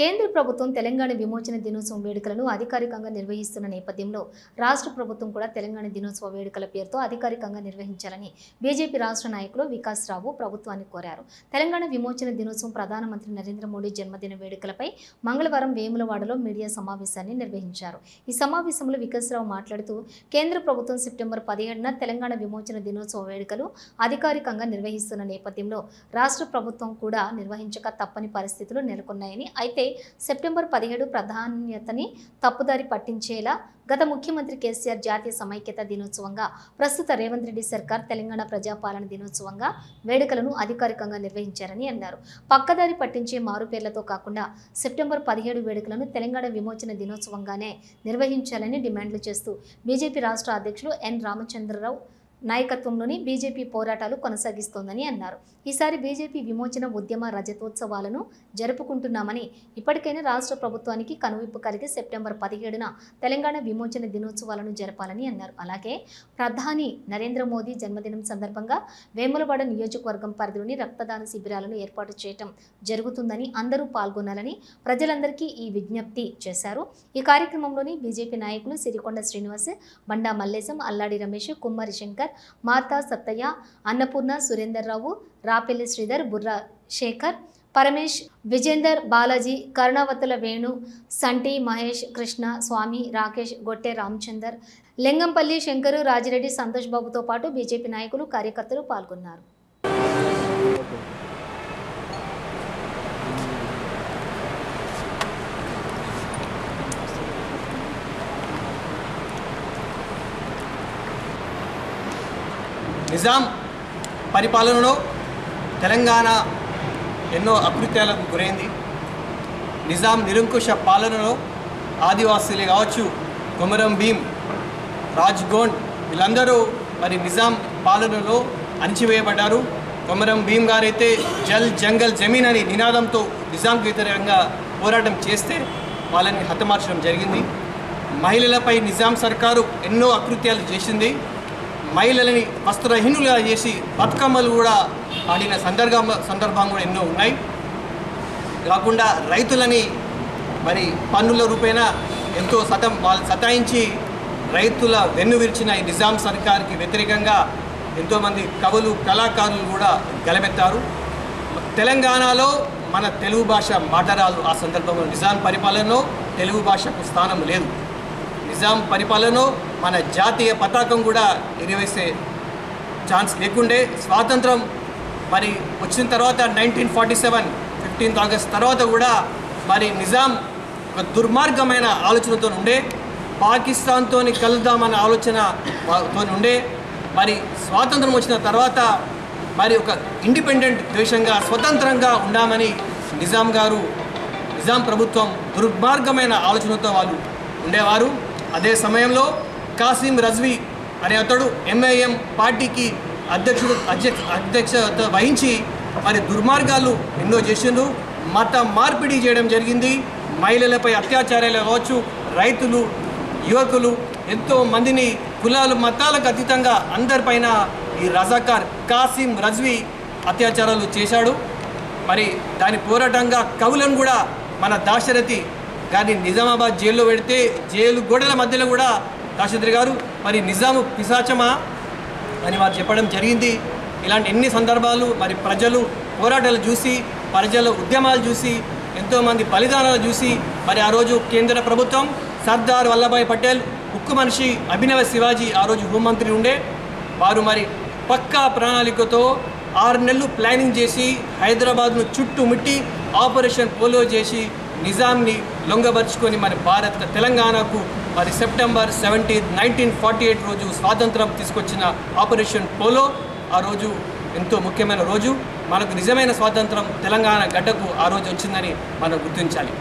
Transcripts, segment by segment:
కేంద్ర ప్రభుత్వం తెలంగాణ విమోచన దినోత్సవం వేడుకలను అధికారికంగా నిర్వహిస్తున్న నేపథ్యంలో రాష్ట్ర ప్రభుత్వం కూడా తెలంగాణ దినోత్సవ వేడుకల పేరుతో అధికారికంగా నిర్వహించాలని బీజేపీ రాష్ట్ర నాయకులు వికాస్ రావు ప్రభుత్వాన్ని కోరారు. తెలంగాణ విమోచన దినోత్సవం ప్రధానమంత్రి నరేంద్ర మోడీ జన్మదిన వేడుకలపై మంగళవారం వేములవాడలో మీడియా సమావేశాన్ని నిర్వహించారు. ఈ సమావేశంలో వికాస్ రావు మాట్లాడుతూ కేంద్ర ప్రభుత్వం సెప్టెంబర్ పదిహేడున తెలంగాణ విమోచన దినోత్సవ వేడుకలు అధికారికంగా నిర్వహిస్తున్న నేపథ్యంలో రాష్ట్ర ప్రభుత్వం కూడా నిర్వహించక తప్పని పరిస్థితులు నెలకొన్నాయని అయితే సెప్టెంబర్ పదిహేడు ప్రాధాన్యతని తప్పుదారి పట్టించేలా గత ముఖ్యమంత్రి కేసీఆర్ జాతీయ సమైక్యత దినోత్సవంగా ప్రస్తుత రేవంత్ రెడ్డి సర్కార్ తెలంగాణ ప్రజాపాలన దినోత్సవంగా వేడుకలను అధికారికంగా నిర్వహించారని అన్నారు. పక్కదారి పట్టించే మారుపేర్లతో కాకుండా సెప్టెంబర్ పదిహేడు వేడుకలను తెలంగాణ విమోచన దినోత్సవంగానే నిర్వహించాలని డిమాండ్లు చేస్తూ బీజేపీ రాష్ట్ర అధ్యక్షులు ఎన్ రామచంద్రరావు నాయకత్వంలోని బీజేపీ పోరాటాలు కొనసాగిస్తోందని అన్నారు. ఈసారి బీజేపీ విమోచన ఉద్యమ రజతోత్సవాలను జరుపుకుంటున్నామని ఇప్పటికైనా రాష్ట్ర ప్రభుత్వానికి కనువిప్పు కలిగి సెప్టెంబర్ పదిహేడున తెలంగాణ విమోచన దినోత్సవాలను జరపాలని అన్నారు. అలాగే ప్రధాని నరేంద్ర మోదీ జన్మదినం సందర్భంగా వేములవాడ నియోజకవర్గం పరిధిలోని రక్తదాన శిబిరాలను ఏర్పాటు చేయటం జరుగుతుందని అందరూ పాల్గొనాలని ప్రజలందరికీ ఈ విజ్ఞప్తి చేశారు. ఈ కార్యక్రమంలోని బీజేపీ నాయకులు సిరికొండ శ్రీనివాస్ బండా మల్లేశం అల్లాడి రమేష్ కుమ్మరి శంకర్ మార్తా సత్తయ్య అన్నపూర్ణ సురేందర్రావు రాపెల్లి శ్రీధర్ బుర్రా శేఖర్ పరమేష్ విజేందర్ బాలాజీ కరుణావతుల వేణు సంటి మహేష్ కృష్ణ స్వామి రాకేష్ గొట్టె రామచందర్ లింగంపల్లి శంకరు రాజిరెడ్డి సంతోష్ బాబుతో పాటు బీజేపీ నాయకులు కార్యకర్తలు పాల్గొన్నారు. నిజాం పరిపాలనలో తెలంగాణ ఎన్నో అకృత్యాలకు గురైంది. నిజాం నిరంకుశ పాలనలో ఆదివాసీలే కావచ్చు కొమరం భీం రాజ్ గోండ్ వీళ్ళందరూ మరి నిజాం పాలనలో అణిచివేయబడ్డారు. కొమరం భీం గారైతే జల్ జంగల్ జమీన్ అని నినాదంతో నిజాంకు వ్యతిరేకంగా పోరాటం చేస్తే వాళ్ళని హతమార్చడం జరిగింది. మహిళలపై నిజాం సర్కారు ఎన్నో అకృత్యాలు చేసింది. మహిళలని వస్త్రహీనులుగా చేసి బతుకమ్మలు కూడా ఆడిన సందర్భం సందర్భం కూడా ఎన్నో ఉన్నాయి. కాకుండా రైతులని మరి పన్నుల రూపేణా ఎంతో సతం వాళ్ళు సతాయించి రైతుల వెన్ను విరిచిన ఈ నిజాం సర్కార్కి వ్యతిరేకంగా ఎంతోమంది కవులు కళాకారులు కూడా గలమెత్తారు. తెలంగాణలో మన తెలుగు భాష మాటరాలు ఆ సందర్భంలో నిజాం పరిపాలనలో తెలుగు భాషకు స్థానం లేదు. నిజాం పరిపాలనలో మన జాతీయ పతాకం కూడా ఎరివేసే ఛాన్స్ లేకుండే. స్వాతంత్రం మరి వచ్చిన తర్వాత nineteen forty seven fifteenth August తర్వాత కూడా మరి నిజాం ఒక దుర్మార్గమైన ఆలోచనతో ఉండే. పాకిస్తాన్తో కలుద్దామన్న ఆలోచనతో ఉండే. మరి స్వాతంత్రం వచ్చిన తర్వాత మరి ఒక ఇండిపెండెంట్ దేశంగా స్వతంత్రంగా ఉండామని నిజాం గారు నిజాం ప్రభుత్వం దుర్మార్గమైన ఆలోచనతో వాళ్ళు ఉండేవారు. అదే సమయంలో కాసిం రజ్వీ అనే అతడు ఎంఐఎం పార్టీకి అధ్యక్షుడు అధ్యక్ష అధ్యక్షత వహించి మరి దుర్మార్గాలు ఎన్నో చేసిండ్రు. మత మార్పిడి చేయడం జరిగింది. మహిళలపై అత్యాచారాలు కావచ్చు రైతులు యువకులు ఎంతో మందిని కులాలు మతాలకు అతీతంగా అందరిపైన ఈ రజాకార్ కాసిం రజ్వీ అత్యాచారాలు చేశాడు. మరి దాని పోరాటంగా కవులను కూడా మన దాశరథి కానీ నిజామాబాద్ జైల్లో పెడితే జైలు గోడల మధ్యలో కూడా రాజేంద్ర గారు మరి నిజాము పిశాచమా అని వారు చెప్పడం జరిగింది. ఇలాంటి ఎన్ని సందర్భాలు మరి ప్రజలు పోరాటాలు చూసి ప్రజల ఉద్యమాలు చూసి ఎంతోమంది బలిదానాలు చూసి మరి ఆ రోజు కేంద్ర ప్రభుత్వం సర్దార్ వల్లభాయ్ పటేల్ ఉక్కు మనిషి అభినవ శివాజీ ఆ రోజు హోంమంత్రి ఉండే. వారు మరి పక్కా ప్రణాళికతో ఆరు నెలలు ప్లానింగ్ చేసి హైదరాబాద్ను చుట్టుముట్టి ఆపరేషన్ పోలో చేసి నిజాంని లొంగబరుచుకొని మరి భారత తెలంగాణకు మరి September seventeen nineteen forty eight రోజు స్వాతంత్రం తీసుకొచ్చిన ఆపరేషన్ పోలో. ఆ రోజు ఎంతో ముఖ్యమైన రోజు. మనకు నిజమైన స్వాతంత్రం తెలంగాణ గడ్డకు ఆ రోజు వచ్చిందని మనం గుర్తించాలి.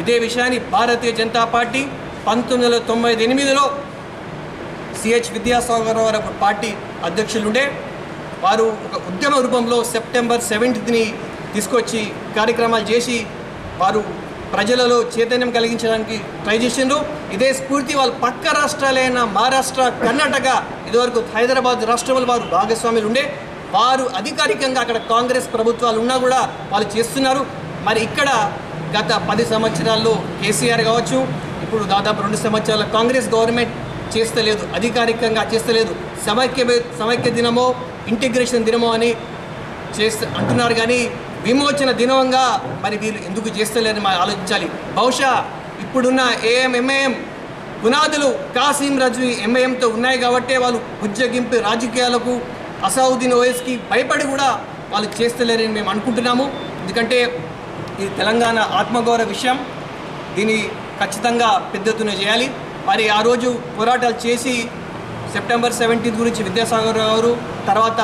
ఇదే విషయాన్ని భారతీయ జనతా పార్టీ పంతొమ్మిది వందల తొంభై ఎనిమిదిలో సిహెచ్ విద్యాసాగర్ వారు పార్టీ అధ్యక్షులుండే. వారు ఒక ఉద్యమ రూపంలో సెప్టెంబర్ సెవెంటీని తీసుకొచ్చి కార్యక్రమాలు చేసి వారు ప్రజలలో చైతన్యం కలిగించడానికి ట్రై చేసిండ్రు. ఇదే స్ఫూర్తి వాళ్ళు పక్క రాష్ట్రాలైన మహారాష్ట్ర కర్ణాటక ఇదివరకు హైదరాబాద్ రాష్ట్రంలో వారు భాగస్వాములు ఉండే. వారు అధికారికంగా అక్కడ కాంగ్రెస్ ప్రభుత్వాలు ఉన్నా కూడా వాళ్ళు చేస్తున్నారు. మరి ఇక్కడ గత పది సంవత్సరాల్లో కేసీఆర్ కావచ్చు ఇప్పుడు దాదాపు రెండు సంవత్సరాల కాంగ్రెస్ గవర్నమెంట్ చేస్తలేదు అధికారికంగా చేస్తలేదు. సమైక్య సమైక్య దినమో ఇంటిగ్రేషన్ దినమో అని చేస్త అంటున్నారు. కానీ విమోచన దినంగా మరి వీళ్ళు ఎందుకు చేస్తలేరని మనం ఆలోచించాలి. బహుశా ఇప్పుడున్న ఏఎంఎంఏఎం పునాదులు కాసిం రజ్వి ఎంఐఎంతో ఉన్నాయి కాబట్టే వాళ్ళు బుజ్జగింపు రాజకీయాలకు అసౌద్దీన్ ఓఎస్కి భయపడి కూడా వాళ్ళు చేస్తలేరని మేము అనుకుంటున్నాము. ఎందుకంటే ఇది తెలంగాణ ఆత్మగౌరవ విషయం. దీన్ని ఖచ్చితంగా పెద్ద ఎత్తున చేయాలి. మరి ఆ రోజు పోరాటాలు చేసి సెప్టెంబర్ సెవెంటీన్త్ గురించి విద్యాసాగర్ గారు తర్వాత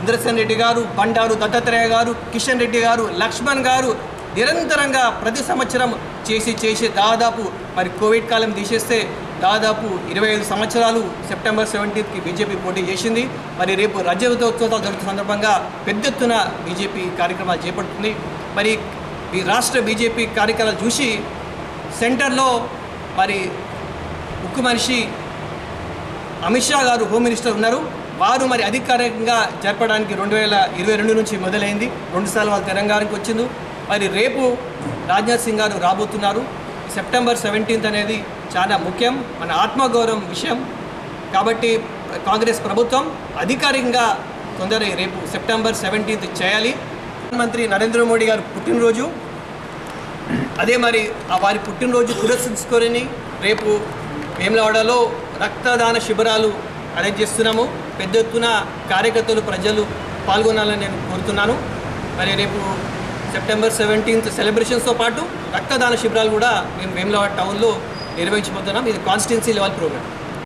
ఇంద్రసేన్ రెడ్డి గారు బండారు దత్తాత్రేయ గారు కిషన్ రెడ్డి గారు లక్ష్మణ్ గారు నిరంతరంగా ప్రతి సంవత్సరం చేసి చేసి దాదాపు మరి కోవిడ్ కాలం తీసేస్తే దాదాపు ఇరవై ఐదు సంవత్సరాలు సెప్టెంబర్ సెవెంటీన్త్కి బీజేపీ పోటీ చేసింది. మరి రేపు రజతోత్సవాలు జరుగుతున్న సందర్భంగా పెద్ద ఎత్తున బీజేపీ కార్యక్రమాలు చేపడుతుంది. మరి ఈ రాష్ట్ర బీజేపీ కార్యక్రమాలు చూసి సెంటర్లో మరి ఉక్కు మనిషి అమిత్ షా గారు హోమ్ మినిస్టర్ ఉన్నారు. వారు మరి అధికారికంగా జరపడానికి రెండు వేల ఇరవై రెండు నుంచి మొదలైంది. రెండుసార్లు వాళ్ళు తెలంగాణకు వచ్చింది మరి రేపు రాజ్నాథ్ సింగ్ గారు రాబోతున్నారు. సెప్టెంబర్ సెవెంటీన్త్ అనేది చాలా ముఖ్యం మన ఆత్మగౌరవం విషయం. కాబట్టి కాంగ్రెస్ ప్రభుత్వం అధికారికంగా తొందర రేపు సెప్టెంబర్ సెవెంటీన్త్ చేయాలి. ప్రధానమంత్రి నరేంద్ర మోడీ గారు పుట్టినరోజు. అదే మరి ఆ వారి పుట్టినరోజు పురస్కరించుకొని రేపు వేములవాడలో రక్తదాన శిబిరాలు అరేంజ్ చేస్తున్నాము. పెద్ద ఎత్తున కార్యకర్తలు ప్రజలు పాల్గొనాలని నేను కోరుతున్నాను. మరి రేపు సెప్టెంబర్ సెవెంటీన్త్ సెలబ్రేషన్స్తో పాటు రక్తదాన శిబిరాలు కూడా మేము వేములవాడ టౌన్లో నిర్వహించబోతున్నాం. ఇది కాన్స్టిట్యున్సీ లెవెల్ ప్రోగ్రామ్.